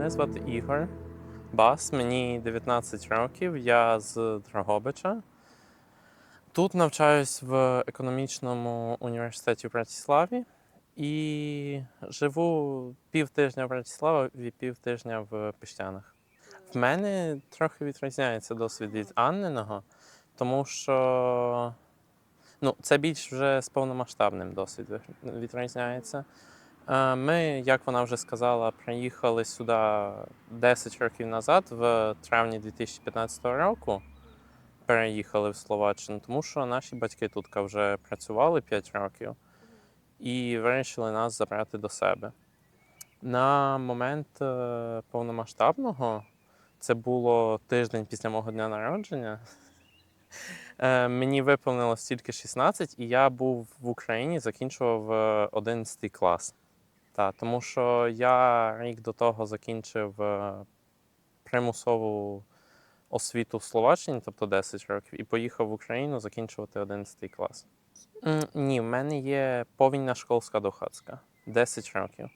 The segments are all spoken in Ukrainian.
Мене звати Ігор Бас, мені 19 років, я з Дрогобича. Тут навчаюсь в економічному університеті в Братиславі і живу півтижня в Братиславі, півтижня в Піщанах. В мене трохи відрізняється досвід від Анниного, тому що ну, це більш вже з повномасштабним досвід відрізняється. Е, Ми, як вона вже сказала, приїхали сюди 10 років назад, в травні 2015 року. Переїхали в Словаччину, тому що наші батьки тут вже працювали 5 років і вирішили нас забрати до себе. На момент е, повномасштабного, це було тиждень після мого дня народження. Е, Мені виповнилось тільки 16, і я був в Україні, закінчував е, 11 клас. Та, тому що я рік до того закінчив е, примусову освіту в Словаччині, тобто 10 років, і поїхав в Україну закінчувати 11 клас. Ні, в мене є повільна школська дохацька 10 років.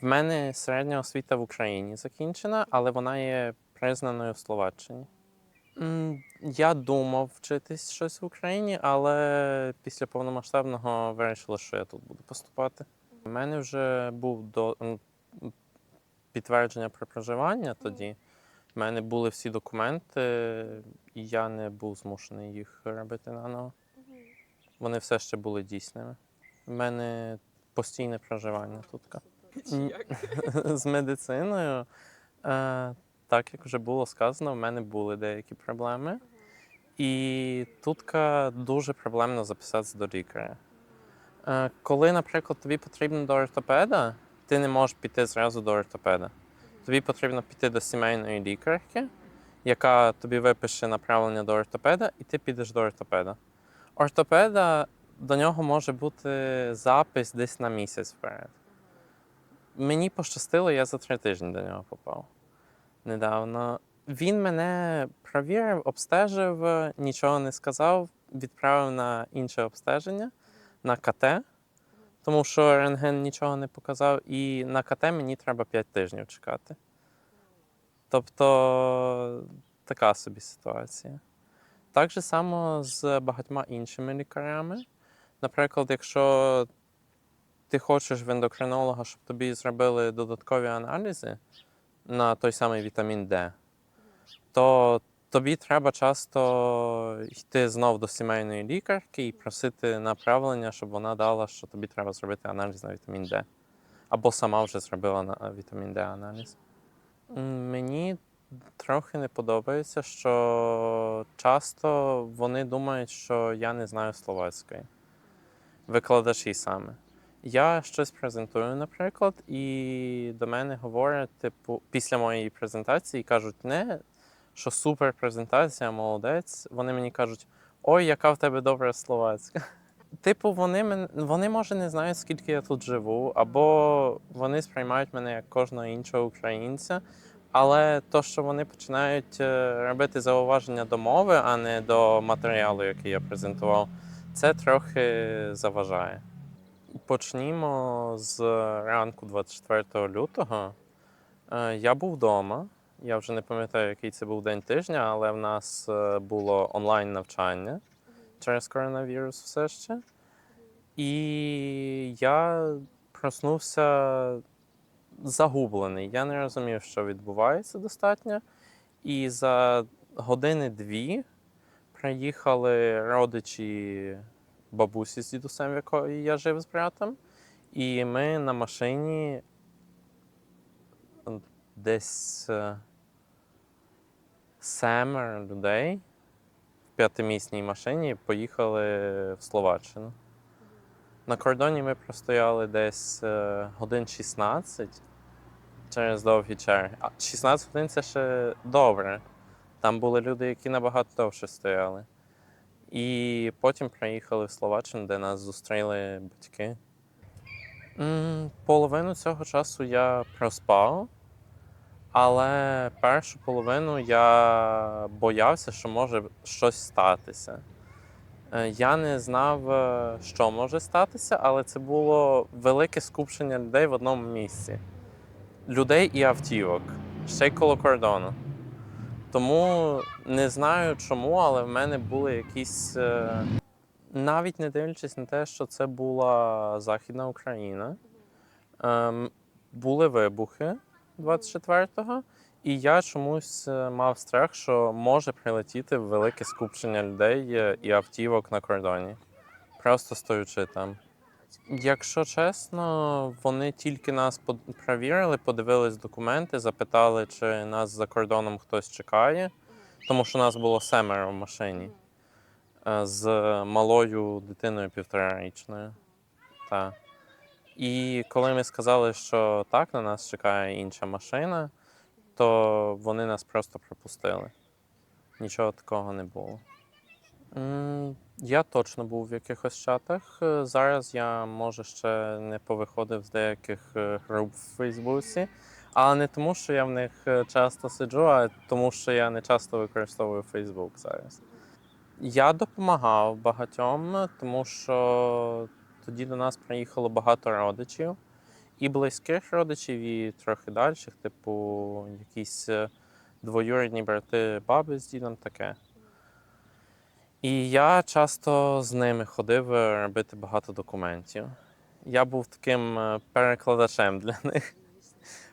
В мене середня освіта в Україні закінчена, але вона є признаною в Словаччині. Я думав вчитись щось в Україні, але після повномасштабного вирішили, що я тут буду поступати. У мене вже був до підтвердження про проживання тоді. У мене були всі документи, і я не був змушений їх робити наново. Вони все ще були дійсними. У мене постійне проживання тут. З медициною, е, так як вже було сказано, в мене були деякі проблеми. І тут дуже проблемно записатися до лікаря. Е, Коли, наприклад, тобі потрібно до ортопеда, ти не можеш піти зразу до ортопеда. Тобі потрібно піти до сімейної лікарки, яка тобі випише направлення до ортопеда, і ти підеш до ортопеда. Ортопеда до нього може бути запис десь на місяць вперед. Мені пощастило, я за три тижні до нього попав недавно. Він мене провірив, обстежив, нічого не сказав, відправив на інше обстеження на КТ, тому що рентген нічого не показав, і на КТ мені треба 5 тижнів чекати. Тобто така собі ситуація. Так же само з багатьма іншими лікарями. Наприклад, якщо ти хочеш в ендокринолога, щоб тобі зробили додаткові аналізи на той самий вітамін Д, то тобі треба часто йти знов до сімейної лікарки і просити направлення, щоб вона дала, що тобі треба зробити аналіз на вітамін Д. Або сама вже зробила на вітамін Д аналіз. Мені трохи не подобається, що часто вони думають, що я не знаю словацької. Викладачі саме. Я щось презентую, наприклад, і до мене говорять, типу, після моєї презентації кажуть, не що супер презентація, молодець. Вони мені кажуть, ой, яка в тебе добра словацька. Типу, вони вони може не знають, скільки я тут живу, або вони сприймають мене як кожного іншого українця. Але то, що вони починають е, робити зауваження до мови, а не до матеріалу, який я презентував, це трохи заважає. Почнімо з ранку 24 лютого. Е, Я був вдома. Я вже не пам'ятаю, який це був день тижня, але в нас е, було онлайн навчання через коронавірус все ще. І я проснувся загублений. Я не розумів, що відбувається достатньо. І за години-дві приїхали родичі бабусі з дідусем, в якої я жив з братом. І ми на машині десь е, семеро людей в п'ятимісній машині поїхали в Словаччину. На кордоні ми простояли десь е, годин 16 через довгі черги. А 16 годин це ще добре. Там були люди, які набагато довше стояли. І потім приїхали в Словаччину, де нас зустріли батьки. Половину цього часу я проспав, але першу половину я боявся, що може щось статися. Е, Я не знав, е, що може статися, але це було велике скупчення людей в одному місці. Людей і автівок. ще й коло кордону. Тому не знаю чому, але в мене були якісь. е, Навіть не дивлячись на те, що це була Західна Україна, ем, були вибухи 24-го, і я чомусь е, мав страх, що може прилетіти велике скупчення людей е, і автівок на кордоні, просто стоючи там. Якщо чесно, вони тільки нас перевірили, подивились документи, запитали, чи нас за кордоном хтось чекає, тому що нас було семеро в машині е, з малою дитиною півторарічною. Та. І коли ми сказали, що так, на нас чекає інша машина, то вони нас просто пропустили. Нічого такого не було. Я точно був в якихось чатах. Е, Зараз я, може, ще не повиходив з деяких е, груп в Фейсбуці, але не тому, що я в них е, часто сиджу, а тому, що я не часто використовую Фейсбук зараз. Я допомагав багатьом, тому що тоді до нас приїхало багато родичів, і близьких родичів, і трохи дальших, типу, якісь е, двоюрідні брати, баби з дідом таке. І я часто з ними ходив е, робити багато документів. Я був таким е, перекладачем для них.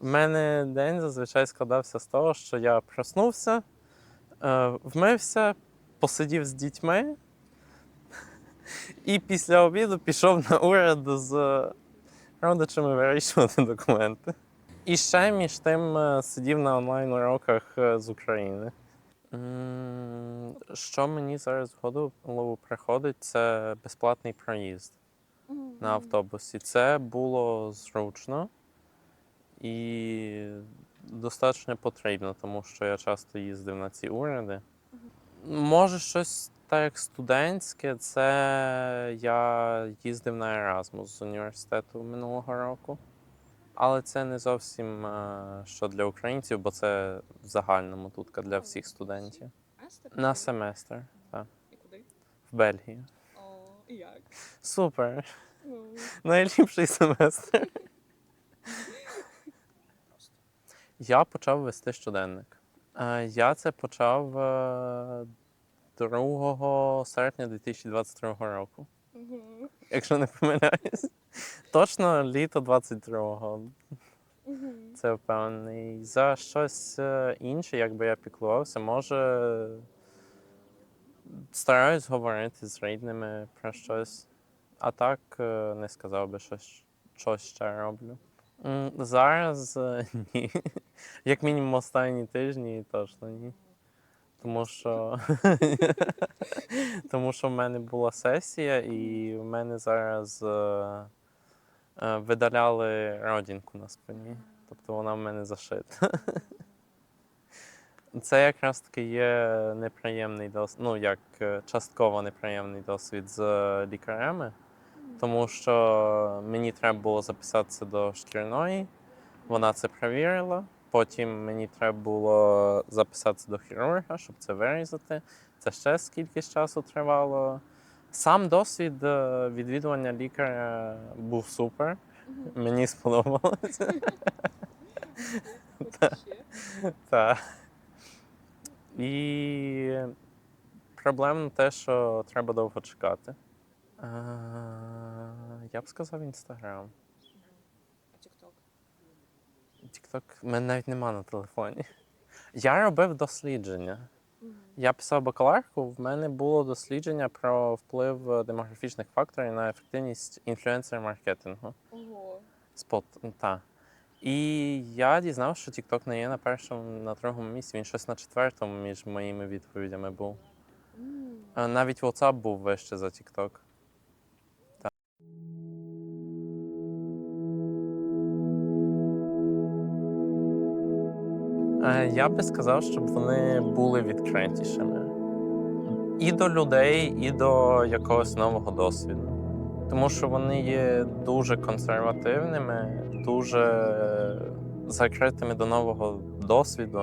У мене день зазвичай складався з того, що я проснувся, вмився, посидів з дітьми, і після обіду пішов на уряд з е, родичами вирішувати документи. І ще між тим е, сидів на онлайн-уроках е, з України. Що мені зараз в голову приходить, це безплатний проїзд на автобусі. Це було зручно і достатньо потрібно, тому що я часто їздив на ці уряди. Може, щось так як студентське, це я їздив на Erasmus з університету минулого року. Але це не зовсім е, що для українців, бо це в загальному тут для всіх студентів. На семестр, так, І куди? в Бельгію. О, і як? Супер. Ну, Найліпший семестр. Я почав вести щоденник. Е, Я це почав е, 2 серпня 2022 року, Угу. якщо не помиляюсь. Точно літо 22-го. Угу. Це впевнений. За щось е, інше, якби я піклувався, може стараюсь говорити з рідними про щось. А так е, не сказав би, що щось ще роблю. Зараз е, ні. Як мінімум останні тижні точно ні. Тому що, тому що в мене була сесія, і в мене зараз е, е, видаляли родинку на спині. Тобто вона в мене зашита. Це якраз таки є неприємний досвід, ну як е, частково неприємний досвід з е, лікарями, тому що мені треба було записатися до шкільної, вона це перевірила. Потім мені треба було записатися до хірурга, щоб це вирізати. Це ще скільки часу тривало. Сам досвід е, відвідування лікаря був супер. Мені сподобалося. Так. І проблемно те, що треба довго чекати. Я б сказав інстаграм. Тікток в мене навіть нема на телефоні. Я робив дослідження. Я писав бакаларку, в мене було дослідження про вплив е, демографічних факторів на ефективність інфлюенсер-маркетингу. Ого. Спот, та. І я дізнався, що TikTok не є на першому, на другому місці, він щось на четвертому між моїми відповідями був. Навіть WhatsApp був вище за TikTok. Я би сказав, щоб вони були відкритішими. І до людей, і до якогось нового досвіду. Тому що вони є дуже консервативними, дуже закритими до нового досвіду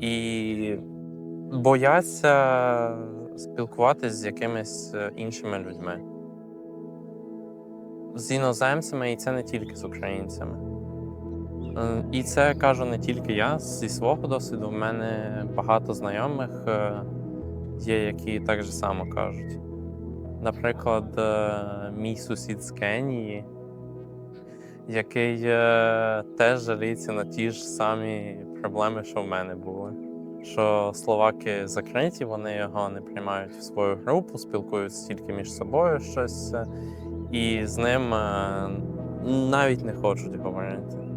і бояться спілкуватися з якимись е, іншими людьми. З іноземцями, і це не тільки з українцями. Е, І це кажу не тільки я зі свого досвіду. В мене багато знайомих е, є, які так же само кажуть. Наприклад, е, мій сусід з Кенії, який теж жаліється на ті ж самі проблеми, що в мене були. Що словаки закриті, вони його не приймають в свою групу, спілкуються тільки між собою щось, і з ним навіть не хочуть говорити.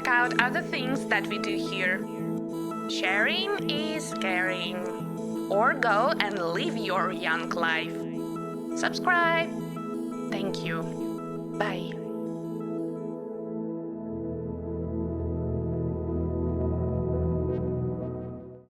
Check out other things that we do here. Sharing is caring. Or go and live your young life. Subscribe. Thank you. Bye.